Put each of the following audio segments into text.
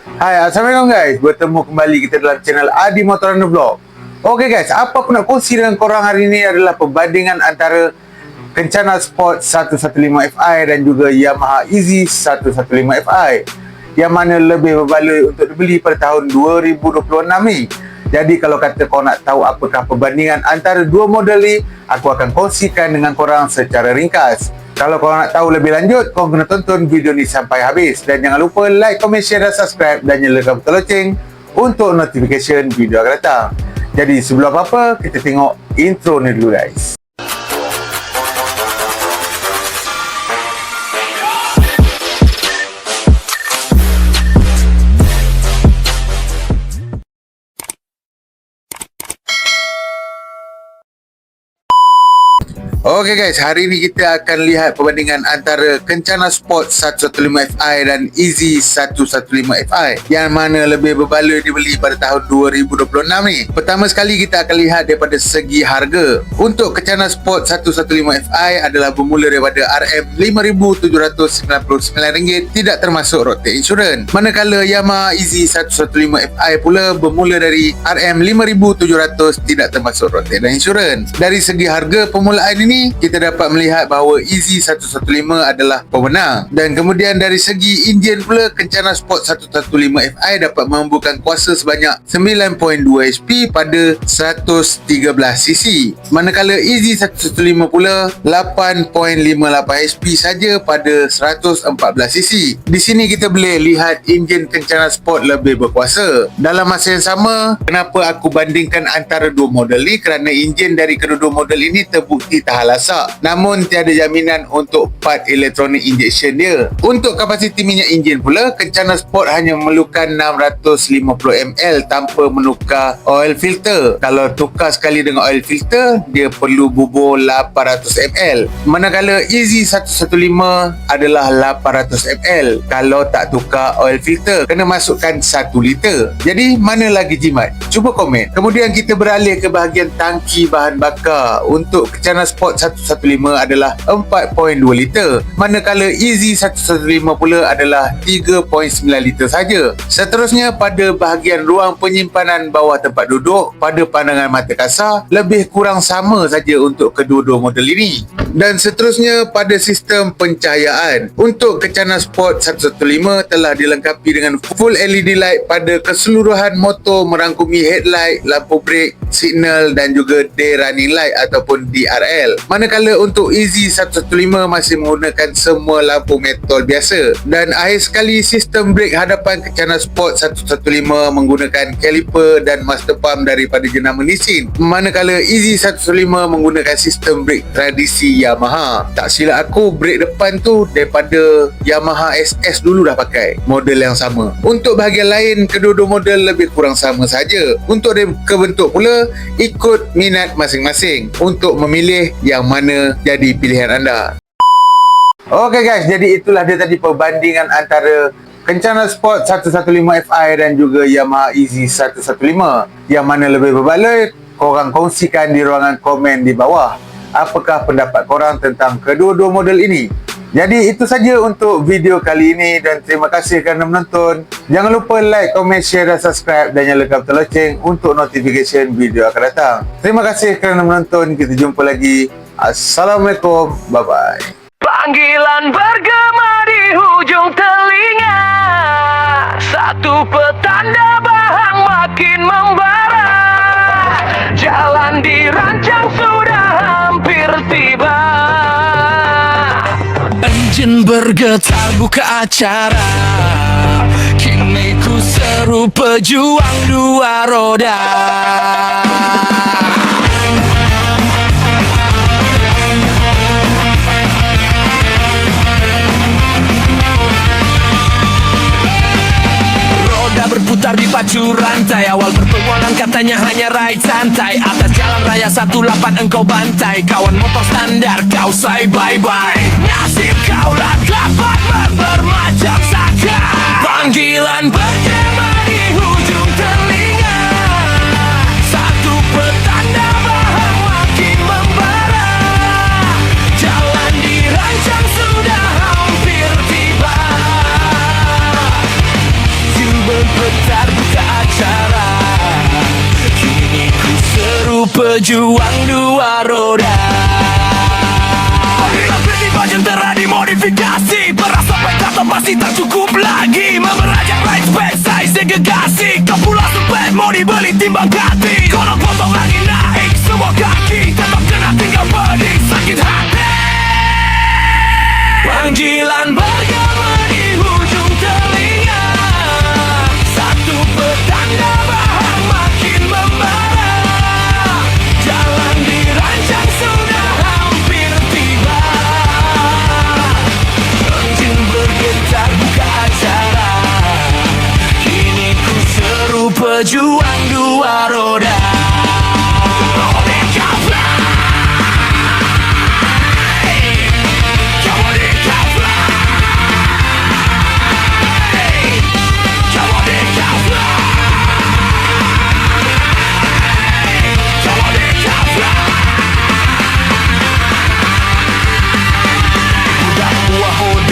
Hai, Assalamualaikum guys. Bertemu kembali kita dalam channel Adi Motorana Vlog. Okey guys, apa aku nak kongsi dengan korang hari ini adalah perbandingan antara Kencana Sport 115 Fi dan juga Yamaha Easy 115 Fi. Yang mana lebih berbaloi untuk dibeli pada tahun 2026 ni. Jadi kalau kata kau nak tahu apakah perbandingan antara dua model ni, aku akan kongsikan dengan korang secara ringkas. Kalau korang nak tahu lebih lanjut, korang kena tonton video ni sampai habis. Dan jangan lupa like, comment, share dan subscribe dan nyalakan butang loceng untuk notification video akan datang. Jadi sebelum apa-apa, kita tengok intro ni dulu guys. Okey guys, hari ni kita akan lihat perbandingan antara Kencana Sport 115Fi dan Easy 115Fi yang mana lebih berbaloi dibeli pada tahun 2026 ni. Pertama sekali kita akan lihat daripada segi harga. Untuk Kencana Sport 115Fi adalah bermula daripada RM5,799 tidak termasuk road tax insurance. Manakala Yamaha Easy 115Fi pula bermula dari RM5,700 tidak termasuk tax dan insurance. Dari segi harga permulaan ini kita dapat melihat bahawa Easy 115 adalah pemenang. Dan kemudian dari segi enjin pula Kencana Sport 115Fi dapat membubuhkan kuasa sebanyak 9.2 HP pada 113cc manakala Easy 115 pula 8.58 HP saja pada 114cc di sini kita boleh lihat enjin Kencana Sport lebih berkuasa. Dalam masa yang sama kenapa aku bandingkan antara dua model ni? Kerana enjin dari kedua-dua model ini terbukti tahan lasak namun tiada jaminan untuk part elektronik injection dia. Untuk kapasiti minyak enjin pula Kencana Sport hanya memerlukan 650 ml tanpa menukar oil filter. Kalau tukar sekali dengan oil filter dia perlu bubur 800 ml manakala Easy 115 adalah 800 ml kalau tak tukar oil filter kena masukkan 1 liter. Jadi mana lagi jimat? Cuba komen. Kemudian kita beralih ke bahagian tangki bahan bakar. Untuk Kencana Sport 115 adalah 4.2 liter manakala Easy 115 pula adalah 3.9 liter saja. Seterusnya pada bahagian ruang penyimpanan bawah tempat duduk pada pandangan mata kasar lebih kurang sama saja untuk kedua-dua model ini. Dan seterusnya pada sistem pencahayaan untuk Kencana Sport 115 telah dilengkapi dengan full LED light pada keseluruhan motor merangkumi headlight, lampu brake, signal dan juga day running light ataupun DRL. Manakala untuk Easy 115 masih menggunakan semua lampu metal biasa dan akhir sekali sistem brake hadapan Kencana Sport 115 menggunakan caliper dan master pump daripada jenama Nissin. Manakala Easy 115 menggunakan sistem brake tradisi Yamaha. Tak silap aku brake depan tu daripada Yamaha SS dulu dah pakai model yang sama. Untuk bahagian lain kedua-dua model lebih kurang sama saja. Untuk reka bentuk pula ikut minat masing-masing untuk memilih yang mana jadi pilihan anda. Okey guys, jadi itulah dia tadi perbandingan antara Kencana Sport 115Fi dan juga Yamaha Easy 115. Yang mana lebih berbaloi, korang kongsikan di ruangan komen di bawah. Apakah pendapat korang tentang kedua-dua model ini? Jadi itu saja untuk video kali ini dan terima kasih kerana menonton. Jangan lupa like, comment, share dan subscribe dan nyalakan butang loceng untuk notification video akan datang. Terima kasih kerana menonton. Kita jumpa lagi. Assalamualaikum. Bye-bye. Panggilan bergema bergetar buka acara. Kini ku seru pejuang dua roda. Berputar di pacu rantai. Awal pertemuan katanya hanya ride santai. Atas jalan raya 18 engkau bantai. Kawan motor standar kau say bye-bye. Nasib kau lah pejuang dua roda. Bila tiba jentera dimodifikasi. Beras sampai kata pasti tak cukup lagi. Memerajak right spec size segregasi Kau pula sumpah mau dibeli timbang kati Kalau potong lagi naik semua kaki. Tetap kena tinggal pedih. Sakit hati. Panggilan bergema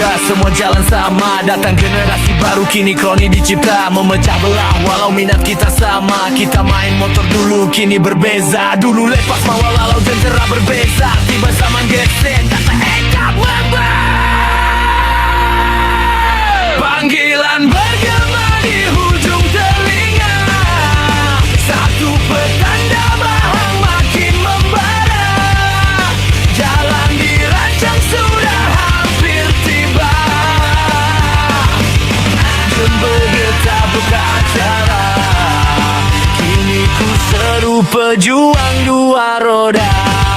hoda semua jalan sama. Datang generasi baru kini kroni dicipta. Memecah belah walau minat kita sama. Kita main motor dulu kini berbeza. Dulu lepas mawar lalau jentera berbeza. Tiba zaman gesek kata Pejuang dua roda